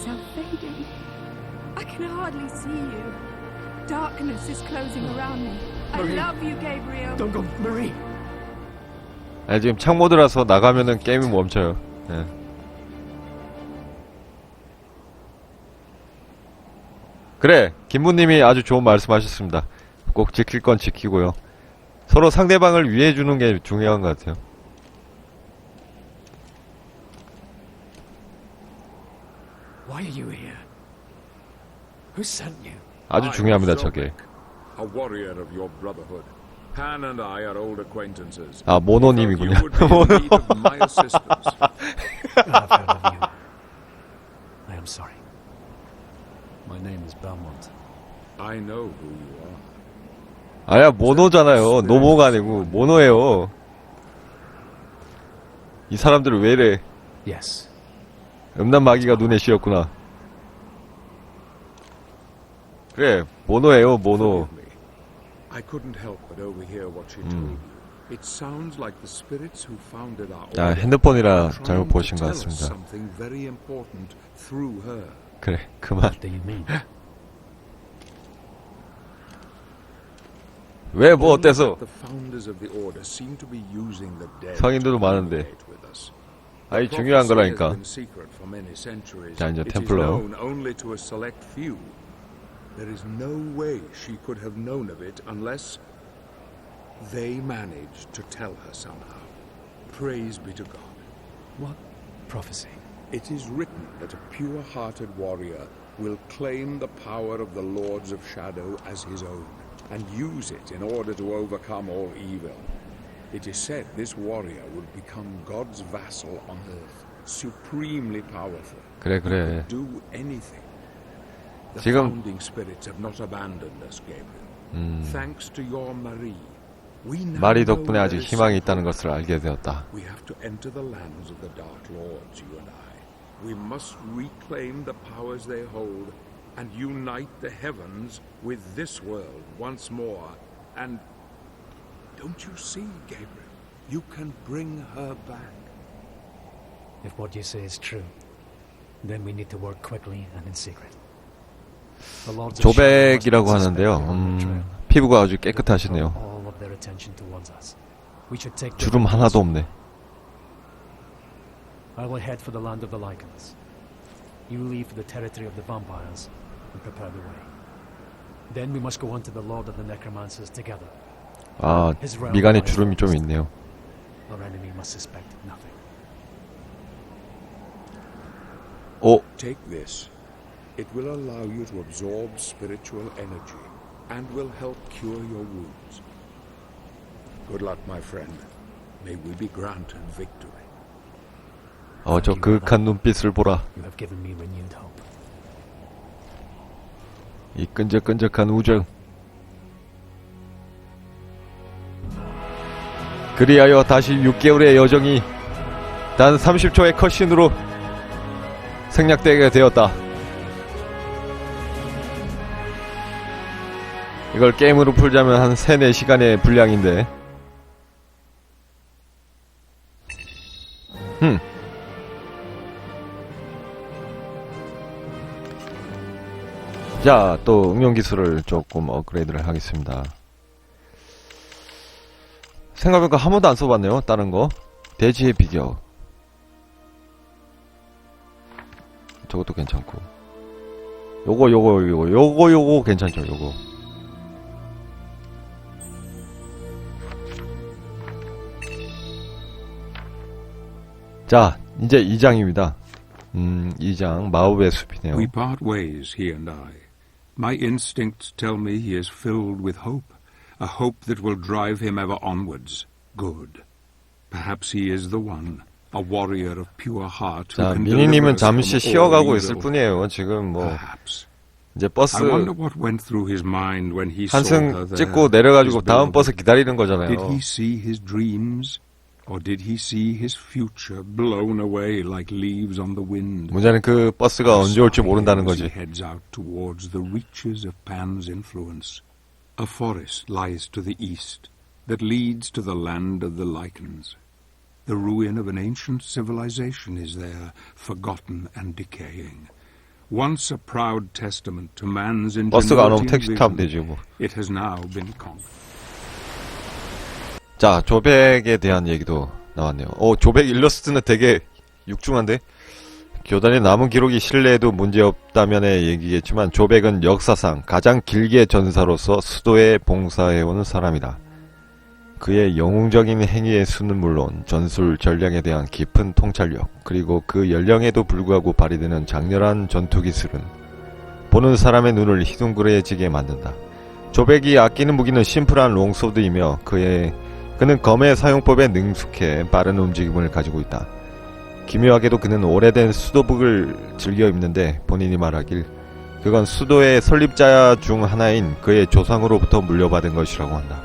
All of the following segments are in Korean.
myself fading. I can hardly see you. Darkness is closing around me. I Marie. love you, Gabriel. Don't go, Marie. 아, 지금 창모드라서 나가면은 게임이 멈춰요. 예. 그래, 김부님이 아주 좋은 말씀하셨습니다. 꼭 지킬 건 지키고요. 서로 상대방을 위해 주는 게 중요한 것 같아요. Why are you here? Who sent you? 아주 중요합니다, 저게. 아, 모노님이군요. 아야, 모노잖아요. 노모가 아니고, 모노예요. 이 사람들은 왜 이래. Yes. 음란 마귀가 눈에 씌었구나. 그래, 모노예요, 모노. Forgive me. I couldn't help but overhear what she told you. It sounds like the spirits who founded our 아, order 핸드폰이라 잘못 보신 것 같습니다. Something very important through her. 그래, 그만. What do you mean? 왜, 뭐 Only 어때서? that The founders of the order seem to be using the dead 성인들도 많은데. communicate with us. 아이, The 중요한 prophecy has 거라니까. been secret for many centuries. 자, 이제 It is 템플러. known only to a select few. There is no way she could have known of it unless they managed to tell her somehow. Praise be to God. What prophecy? It is written that a pure-hearted warrior will claim the power of the Lords of Shadow as his own and use it in order to overcome all evil. It is said this warrior would become God's vassal on earth, supremely powerful. 그래, 그래. Do anything. The 지금- founding spirits have not abandoned us, Gabriel. Thanks to your Marie, we now 마리 know 덕분에 아직 there is 희망이 some 있다는 hope. 것을 알게 되었다. We have to enter the lands of the Dark Lords, you and I. We must reclaim the powers they hold and unite the heavens with this world once more. And don't you see, Gabriel? You can bring her back. If what you say is true, then we need to work quickly and in secret. The Lords of Shadow must 조백이라고 not 하는데요. suspect our 음, betrayal. 피부가 아주 They will 깨끗하시네요. draw all of their attention towards us. We should take their 주름 하나도 없네. I will head for the land of the Lycans. You leave for the territory of the vampires and prepare the way. Then we must go on to the Lord of the Necromancers together. 아, 미간에 주름이 좀 있네요. 오, Take this. It will allow you to absorb spiritual energy and will help cure your wounds. Good luck, my friend. May we be granted victory. 어, 저 그윽한 눈빛을 보라. 이 끈적끈적한 우정. 그리하여 다시 6개월의 여정이 단 30초의 컷신으로 생략되게 되었다. 이걸 게임으로 풀자면 한 3, 4시간의 분량인데. 흠. 자, 또 응용 기술을 조금 업그레이드를 하겠습니다. 생각해보니까 한 번도 안 써봤네요, 다른 거. 대지의 비격. 저것도 괜찮고. 요거, 요거, 요거, 요거, 요거 괜찮죠, 요거. 자, 이제 2장입니다. 음, 2장, 마법의 숲이네요. We part ways, he and I. My instincts tell me he is filled with hope, a hope that will drive him ever onwards. Good. Perhaps he is the one, a warrior of pure heart who 자, can deliver 미니님은 us from 잠시 all 쉬어가고 있을 evil. 뿐이에요. 지금 뭐, Perhaps. 이제 버스 I wonder what went through his mind when he saw her 한승 there. 찍고 내려가지고 his 다음 beloved. 버스 기다리는 Did 거잖아요. he see his dreams? Or did he see his future blown away like leaves on the wind? 문제는 그 버스가 언제 올지 모른다는 As he 거지. heads out towards the reaches of Pan's influence. A forest lies to the east that leads to the land of the Lycans. The ruin of an ancient civilization is there, forgotten and decaying. Once a proud testament to man's 버스가 안 오면 ingenuity and 택시 타면 vision, 되지 뭐. it has now been conquered. 자, 조백에 대한 얘기도 나왔네요. 어, 조백 일러스트는 되게 육중한데? 교단의 남은 기록이 신뢰해도 문제없다면의 얘기겠지만 조백은 역사상 가장 길게 전사로서 수도에 봉사해오는 사람이다. 그의 영웅적인 행위의 수는 물론 전술 전략에 대한 깊은 통찰력 그리고 그 연령에도 불구하고 발휘되는 장렬한 전투 기술은 보는 사람의 눈을 희둥그레지게 만든다. 조백이 아끼는 무기는 심플한 롱소드이며 그의 그는 검의 사용법에 능숙해 빠른 움직임을 가지고 있다. 기묘하게도 그는 오래된 수도복을 즐겨 입는데 본인이 말하길 그건 수도의 설립자 중 하나인 그의 조상으로부터 물려받은 것이라고 한다.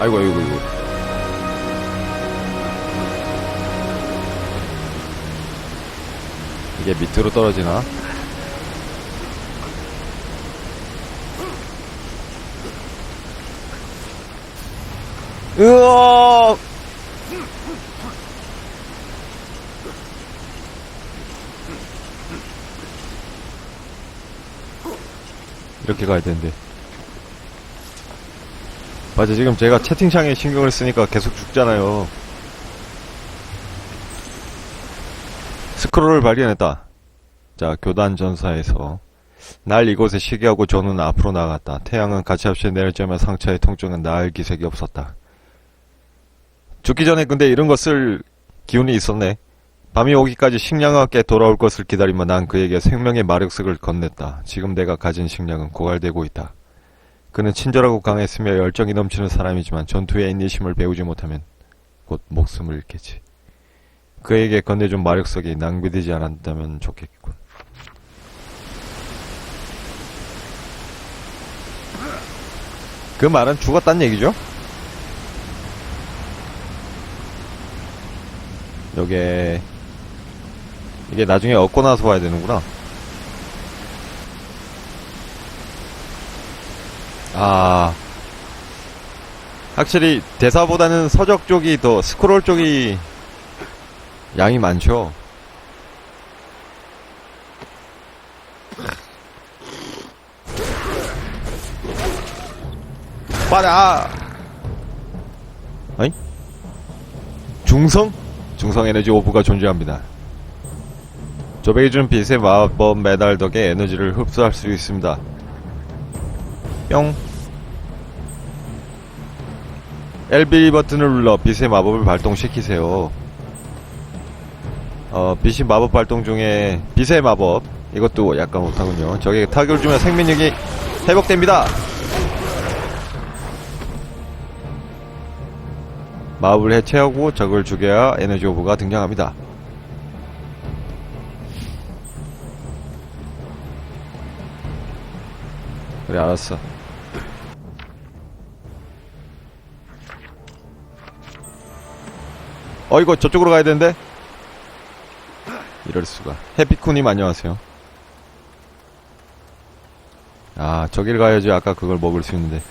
아이고 아이고 아이고 이게 밑으로 떨어지나? 으어! 이렇게 가야 되는데. 맞아, 지금 제가 채팅창에 신경을 쓰니까 계속 죽잖아요. 스크롤을 발견했다. 자, 교단 전사에서. 날 이곳에 시기하고 저는 앞으로 나갔다. 태양은 가차없이 내려쬐며 상처의 통증은 나을 기색이 없었다. 죽기 전에 근데 이런 것을 기운이 있었네. 밤이 오기까지 식량과 함께 돌아올 것을 기다리며 난 그에게 생명의 마력석을 건넸다. 지금 내가 가진 식량은 고갈되고 있다. 그는 친절하고 강했으며 열정이 넘치는 사람이지만 전투의 인내심을 배우지 못하면 곧 목숨을 잃겠지. 그에게 건네준 마력석이 낭비되지 않았다면 좋겠군. 그 말은 죽었단 얘기죠? 요게 이게 나중에 얻고 나서 와야 되는구나. 아 확실히 대사보다는 서적 쪽이 더 스크롤 쪽이 양이 많죠. 빠다. 어이? 중성? 중성 에너지 오브가 존재합니다. 조백이 준 빛의 마법 메달 덕에 에너지를 흡수할 수 있습니다. 뿅. LB 버튼을 눌러 빛의 마법을 발동시키세요. 어, 빛이 마법 발동 중에 빛의 마법 이것도 약간 못하군요. 적에게 타격을 주면 생명력이 회복됩니다. 마법을 해체하고 적을 죽여야 에너지 오브가 등장합니다. 그래 알았어. 어 이거 저쪽으로 가야 되는데? 이럴 수가. 해피쿠님 안녕하세요. 아 저길 가야지 아까 그걸 먹을 수 있는데.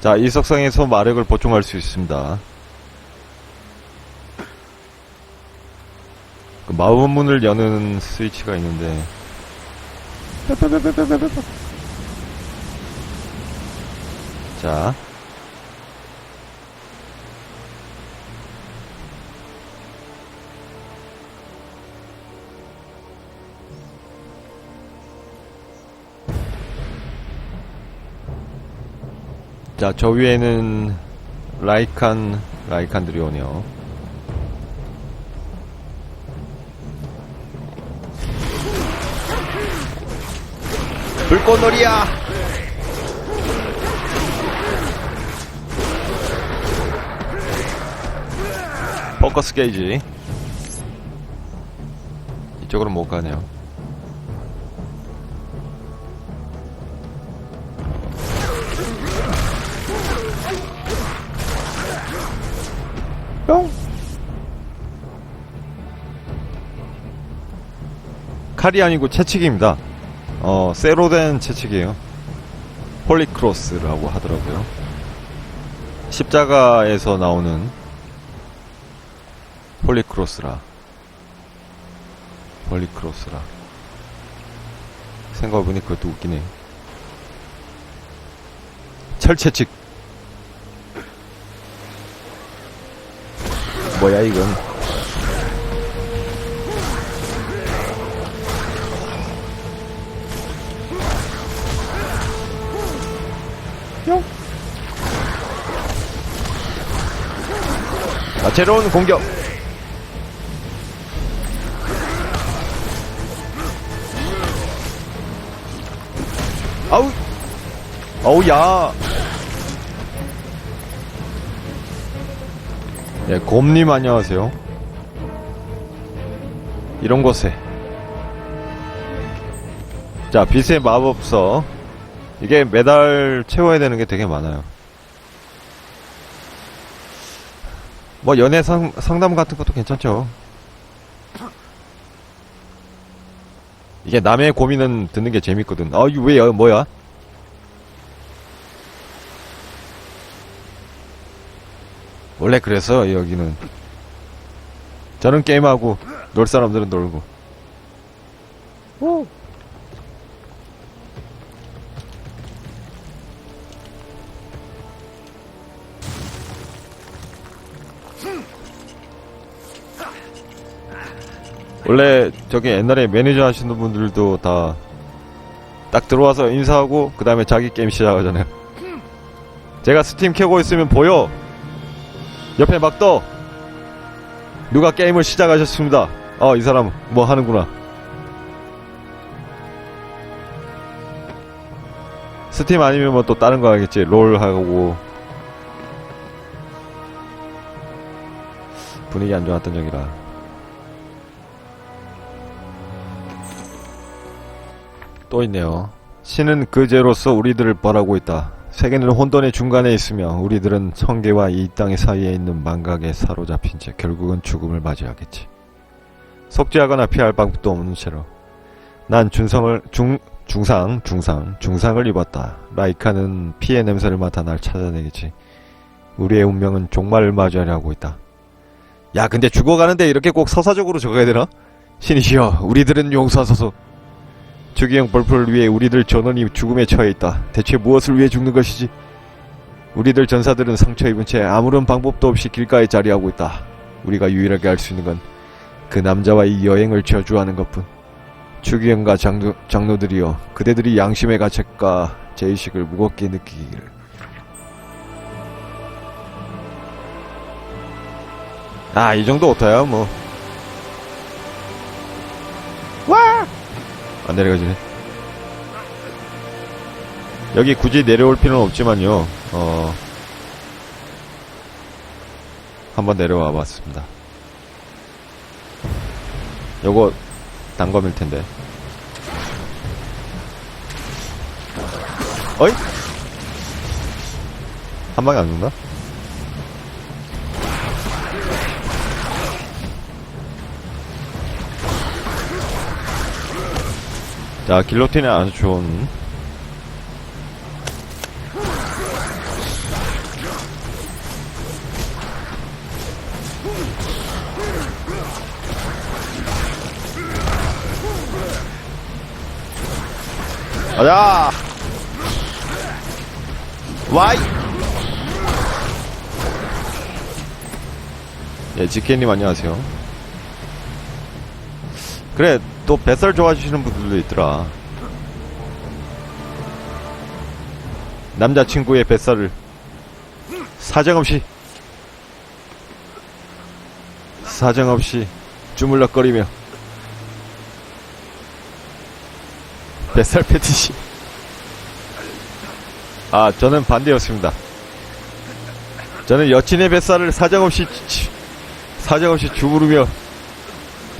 자, 이 석상에서 마력을 보충할 수 있습니다. 그 마법문을 여는 스위치가 있는데. 자. 자, 저 위에는 라이칸, 라이칸들이 오네요. 불꽃놀이야! 포커스 게이지. 이쪽으로 못 가네요. 칼이 아니고 채찍입니다. 어, 쇠로 된 채찍이에요. 홀리크로스라고 하더라고요. 십자가에서 나오는 폴리크로스라. 폴리크로스라. 생각해보니 그것도 웃기네. 철채측. 뭐야, 이건. 다채로운 공격. 아우. 어우, 야. 네, 곰님 안녕하세요. 이런 곳에. 자, 빛의 마법서. 이게 매달 채워야 되는 게 되게 많아요. 뭐, 연애 상, 상담 같은 것도 괜찮죠. 이게 남의 고민은 듣는 게 재밌거든. 아, 이거 왜, 여- 뭐야? 원래 그래서 여기는 저는 게임하고 놀 사람들은 놀고 원래 저기 옛날에 매니저 하시는 분들도 다 딱 들어와서 인사하고 그 다음에 자기 게임 시작하잖아요 제가 스팀 켜고 있으면 보여 옆에 막 떠. 누가 게임을 시작하셨습니다. 어, 이 사람 뭐 하는구나. 스팀 아니면 뭐 또 다른 거 하겠지. 롤 하고. 분위기 안 좋았던 적이라. 또 있네요. 신은 그제로서 우리들을 벌하고 있다. 세계는 혼돈의 중간에 있으며 우리들은 성계와 이 땅의 사이에 있는 망각에 사로잡힌 채 결국은 죽음을 맞이하겠지. 속죄하거나 피할 방법도 없는 채로 난 중성을 중 중상 중상 중상을 입었다. 라이카는 피의 냄새를 맡아 날 찾아내겠지. 우리의 운명은 종말을 맞이하려 하고 있다. 야, 근데 죽어가는데 이렇게 꼭 서사적으로 적어야 되나? 신이시여, 우리들은 용서하소서. 주기형 벌프를 위해 우리들 전원이 죽음에 처해 있다. 대체 무엇을 위해 죽는 것이지? 우리들 전사들은 상처 입은 채 아무런 방법도 없이 길가에 자리하고 있다. 우리가 유일하게 할 수 있는 건 그 남자와 이 여행을 저주하는 것뿐. 주기형과 장로, 장로들이여, 그대들이 양심의 가책과 제의식을 무겁게 느끼기를. 아, 이 정도 오타야, 뭐. 안 내려가지네. 여기 굳이 내려올 필요는 없지만요. 어. 한번 내려와 봤습니다. 요거 단검일 텐데. 어이? 한 방에 안 죽나? 자, 길로틴이 아주 좋은. 가자! 와이! 예, 지케님 안녕하세요. 그래, 또 뱃살 좋아하시는 분들도 있더라. 남자친구의 뱃살을 사정없이 사정없이 주물럭거리며 뱃살 패티시 아 저는 반대였습니다. 저는 여친의 뱃살을 사정없이 치- 사정없이 주무르며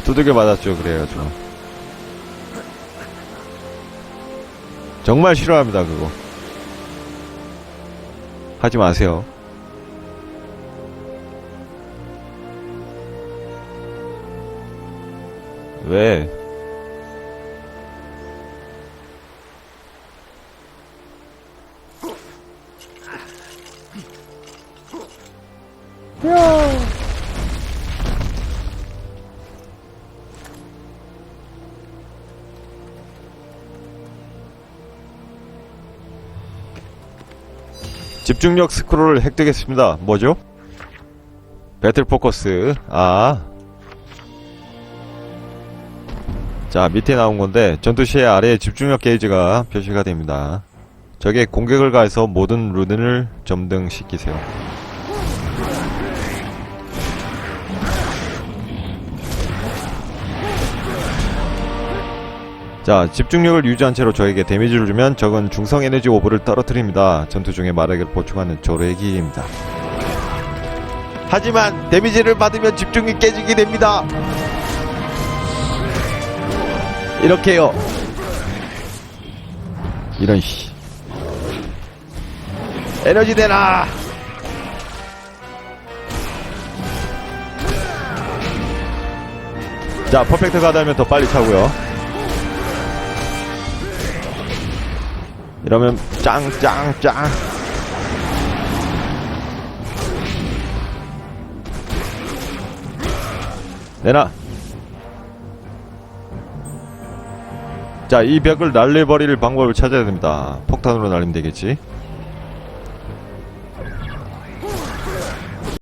두들겨 맞았죠. 그래가지고 정말 싫어합니다 그거. 하지 마세요. 왜 집중력 스크롤을 획득했습니다. 뭐죠? 배틀 포커스. 아. 자, 밑에 나온 건데, 전투 시에 아래에 집중력 게이지가 표시가 됩니다. 적의 공격을 가해서 모든 루든을 점등시키세요. 자, 집중력을 유지한 채로 적에게 데미지를 주면 적은 중성 에너지 오브를 떨어뜨립니다. 전투 중에 마력을 보충하는 조례기입니다. 하지만 데미지를 받으면 집중이 깨지게 됩니다. 이렇게요. 이런 씨. 에너지 되나? 자, 퍼펙트 가다면 더 빨리 차고요. 이러면 짱짱짱. 내놔. 자 이 벽을 날려버릴 방법을 찾아야 됩니다. 폭탄으로 날리면 되겠지